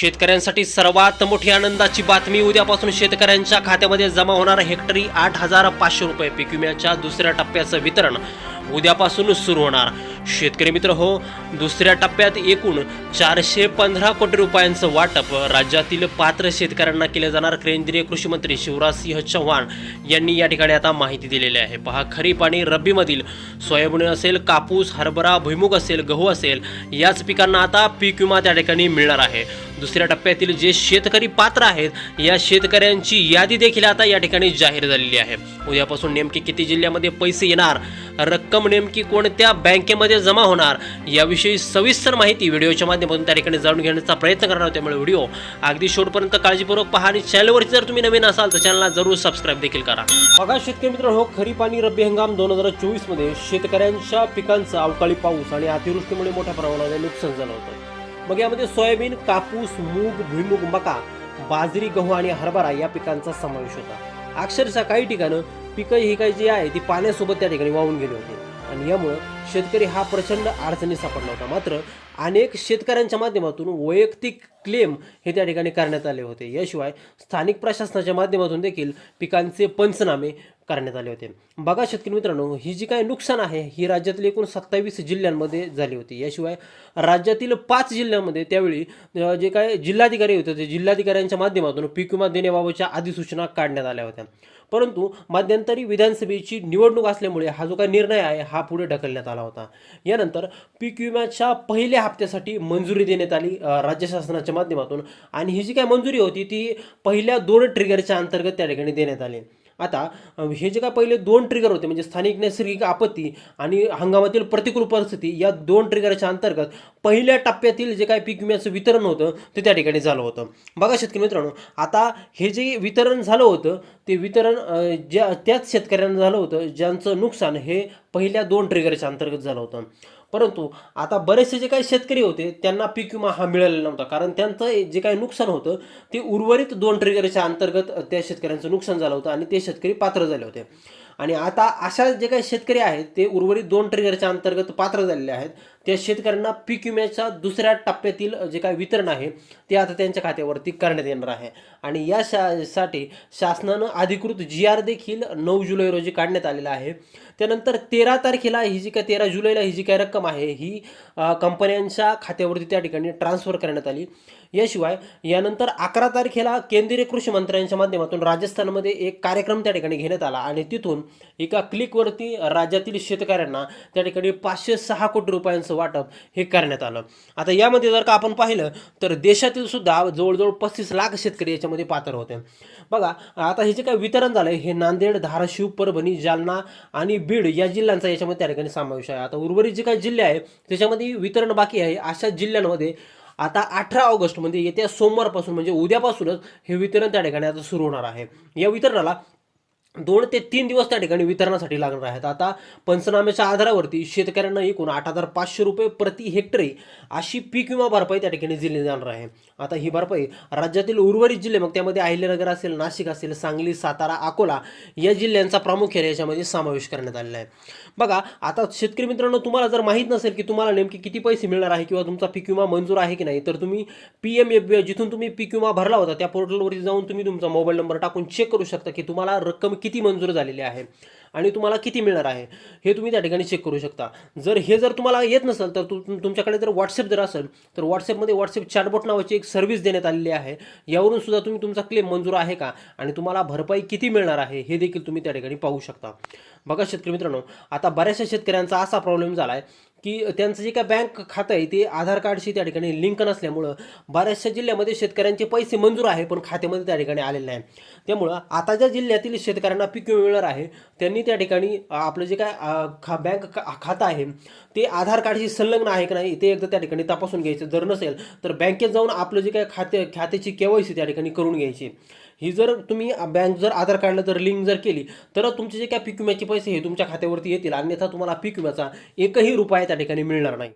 शेतकऱ्यांसाठी सर्वात मोठी आनंदाची बातमी उद्यापासून शेतकऱ्यांच्या खात्यामध्ये जमा होणार हेक्टरी आठ हजार पाचशे रुपये. पीक विम्याच्या दुसऱ्या टप्प्याचं वितरण उद्यापासून सुरू होणार. शेतकरी मित्र हो दुसऱ्या टप्प्यात एकूण चारशे पंधरा कोटी रुपयांचं वाटप राज्यातील पात्र शेतकऱ्यांना केलं जाणार. केंद्रीय कृषी मंत्री शिवराजसिंह चव्हाण यांनी या ठिकाणी आता माहिती दिलेली आहे. पहा खरीप आणि रब्बीमधील सोयाबीन असेल कापूस हरभरा भुईमुग असेल गहू असेल याच पिकांना आता पीक विमा त्या ठिकाणी मिळणार आहे. दुसऱ्या टप्प्यातील जे शेतकरी पात्र आहेत या शेतकऱ्यांची यादी देखील आता या ठिकाणी जाहीर झालेली आहे. उद्यापासून नेमकी किती जिल्ह्यामध्ये पैसे येणार रक्कम नेमकी कोणत्या बँकेमध्ये जमा होणार याविषयी सविस्तर माहिती व्हिडिओच्या माध्यमातून त्या ठिकाणी जाणून घेण्याचा प्रयत्न करणार त्यामुळे व्हिडिओ अगदी शेवटपर्यंत काळजीपूर्वक पहा आणि चॅनलवरती जर तुम्ही नवीन असाल तर चॅनलला जरूर सबस्क्राईब देखील करा. बघा शेतकरी मित्र हो खरीप आणि रब्बी हंगाम दोन हजार चोवीसमध्ये शेतकऱ्यांच्या पिकांचा अवकाळी पाऊस आणि अतिवृष्टीमुळे मोठ्या प्रमाणावर नुकसान झालं होतं. मग यामध्ये सोयाबीन कापूस मूग भुईमुग मका बाजरी गहू आणि हरभरा या पिकांचा समावेश होता. अक्षरशः काही ठिकाणं पिकं ही काही जी आहे ती पाण्यासोबत त्या ठिकाणी वाहून गेली होती. आणि यामुळं शेतकरी हा प्रचंड अडचणी सापडला होता. मात्र अनेक शेतकऱ्यांच्या माध्यमातून वैयक्तिक क्लेम हे त्या ठिकाणी करण्यात आले होते. याशिवाय स्थानिक प्रशासनाच्या माध्यमातून देखील पिकांचे पंचनामे करण्यात आले होते. बघा शेतकरी मित्रांनो ही जी काही नुकसान आहे ही राज्यातील एकूण सत्तावीस जिल्ह्यांमध्ये झाली होती. याशिवाय राज्यातील पाच जिल्ह्यांमध्ये त्यावेळी जे काय जिल्हाधिकारी होते ते जिल्हाधिकाऱ्यांच्या माध्यमातून पीक विमा देण्याबाबतच्या अधिसूचना काढण्यात आल्या होत्या. परंतु मध्यंतरी विधानसभेची निवडणूक असल्यामुळे हा जो काही निर्णय आहे हा पुढे ढकलण्यात आला. होता. यानंतर पीक विम्याच्या पहिल्या हप्त्यासाठी मंजुरी देण्यात आली राज्य शासनाच्या माध्यमातून. आणि ही जी काय मंजुरी होती ती पहिल्या दोन ट्रिगरच्या अंतर्गत त्या ठिकाणी देण्यात आली. आता हे जे काय पहिले दोन ट्रिगर होते म्हणजे स्थानिक नैसर्गिक आपत्ती आणि हंगामातील प्रतिकूल परिस्थिती या दोन ट्रिगरच्या अंतर्गत पहिल्या टप्प्यातील जे काय पीक विम्याचं वितरण होतं ते त्या ठिकाणी झालं होतं. बघा शेतकरी मित्रांनो आता हे जे वितरण झालं होतं ते वितरण ज्या त्याच शेतकऱ्यांना झालं होतं ज्यांचं नुकसान हे पहिल्या दोन ट्रिगरच्या अंतर्गत झालं होतं. परंतु आता बरेचसे जे काही शेतकरी होते त्यांना पीक विमा हा मिळालेला नव्हता. कारण त्यांचं जे काही नुकसान होतं ते उर्वरित दोन ट्रिगरच्या अंतर्गत त्या शेतकऱ्यांचं नुकसान झालं होतं आणि ते शेतकरी पात्र झाले होते. आणि आता अशा जे काही शेतकरी आहेत ते उर्वरित दोन ट्रिगरच्या अंतर्गत पात्र झालेले आहेत. त्या शेतकऱ्यांना पीक विम्याच्या दुसऱ्या टप्प्यातील जे काही वितरण आहे ते आता त्यांच्या खात्यावरती करण्यात येणार आहे. आणि या शा साठी शासनानं अधिकृत जी आर देखील नऊ जुलै रोजी काढण्यात आलेला आहे. त्यानंतर तेरा तारखेला ही जी काय तेरा जुलैला ही जी काय रक्कम आहे ही कंपन्यांच्या खात्यावरती त्या ठिकाणी ट्रान्सफर करण्यात आली. याशिवाय यानंतर अकरा तारखेला केंद्रीय कृषी मंत्र्यांच्या माध्यमातून राजस्थानमध्ये एक कार्यक्रम त्या ठिकाणी घेण्यात आला आणि तिथून एका क्लिकवरती राज्यातील शेतकऱ्यांना त्या ठिकाणी पाचशे सहा कोटी रुपयांचं वाटप हे करण्यात आलं. आता यामध्ये जर का आपण पाहिलं तर देशातील सुद्धा जवळजवळ पस्तीस लाख शेतकरी याच्यामध्ये पात्र होते. बघा आता हे जे काही वितरण झालं हे नांदेड धाराशिव परभणी जालना आणि बीड या जिल्ह्यांचा याच्यामध्ये त्या ठिकाणी समावेश आहे. आता उर्वरित जे काही जिल्हे आहे त्याच्यामध्ये वितरण बाकी आहे. अशा जिल्ह्यांमध्ये आता अठरा ऑगस्ट म्हणजे येत्या सोमवारपासून म्हणजे उद्यापासूनच हे वितरण त्या ठिकाणी आता सुरू होणार आहे. या वितरणाला दोन ते तीन दिवस त्या ठिकाणी वितरणासाठी लागणार आहेत. आता पंचनाम्याच्या आधारावरती शेतकऱ्यांना एकूण आठ हजार पाचशे रुपये प्रति हेक्टरी अशी पीक विमा भरपाई त्या ठिकाणी दिली जाणार आहे. आता ही भरपाई राज्यातील उर्वरित जिल्हे मग त्यामध्ये अहिल्यानगर असेल नाशिक असेल सांगली सातारा अकोला या जिल्ह्यांचा प्रामुख्याने याच्यामध्ये समावेश करण्यात आलेला आहे. बघा आता शेतकरी मित्रांनो तुम्हाला जर माहीत नसेल की तुम्हाला नेमके किती पैसे मिळणार आहे किंवा तुमचा पीक विमा मंजूर आहे की नाही तर तुम्ही पी एम एफ जिथून तुम्ही पीक विमा भरला होता त्या पोर्टलवरती जाऊन तुम्ही तुमचा मोबाईल नंबर टाकून चेक करू शकता की तुम्हाला रक्कम किती किती मंजूर झालेली आहे आणि तुम्हाला किती मिळणार आहे हे तुम्ही त्या ठिकाणी चेक करू शकता. जर हे जर तुम्हाला येत नसेल तर तु- तुम- तुमच्याकडे जर व्हॉट्सअप जर असेल तर व्हॉट्सअपमध्ये व्हॉट्सअप चॅटबॉट नावाची एक सर्व्हिस देण्यात आलेली आहे. यावरून सुद्धा तुम्ही तुमचा क्लेम मंजूर आहे का आणि तुम्हाला भरपाई किती मिळणार आहे हे देखील तुम्ही त्या ठिकाणी पाहू शकता. बघा शेतकरी मित्रांनो आता बऱ्याचशा शेतकऱ्यांचा असा प्रॉब्लेम झाला आहे की त्यांचं जे काय बँक खातं आहे ते आधार कार्डशी त्या ठिकाणी लिंक नसल्यामुळं बऱ्याचशा जिल्ह्यामध्ये शेतकऱ्यांचे पैसे मंजूर आहे पण खात्यामध्ये त्या ठिकाणी आलेले नाही. त्यामुळं आता ज्या जिल्ह्यातील शेतकऱ्यांना पीक मिळणार आहे त्यांनी त्या ठिकाणी आपलं जे काय खा बँक खा- खातं आहे ते आधार कार्डशी संलग्न आहे की नाही ते एकदा त्या ठिकाणी तपासून घ्यायचं. जर नसेल तर बँकेत जाऊन आपलं जे काय खाते खात्याची केवायसी त्या ठिकाणी करून घ्यायची. ही जर तुम्ही बँक जर आधार कार्डला जर लिंक जर केली तर तुमचे जे काय पीक विम्याचे पैसे हे तुमच्या खात्यावरती येतील. अन्यथा तुम्हाला पीक विम्याचा एकही रुपया त्या ठिकाणी मिळणार नाही.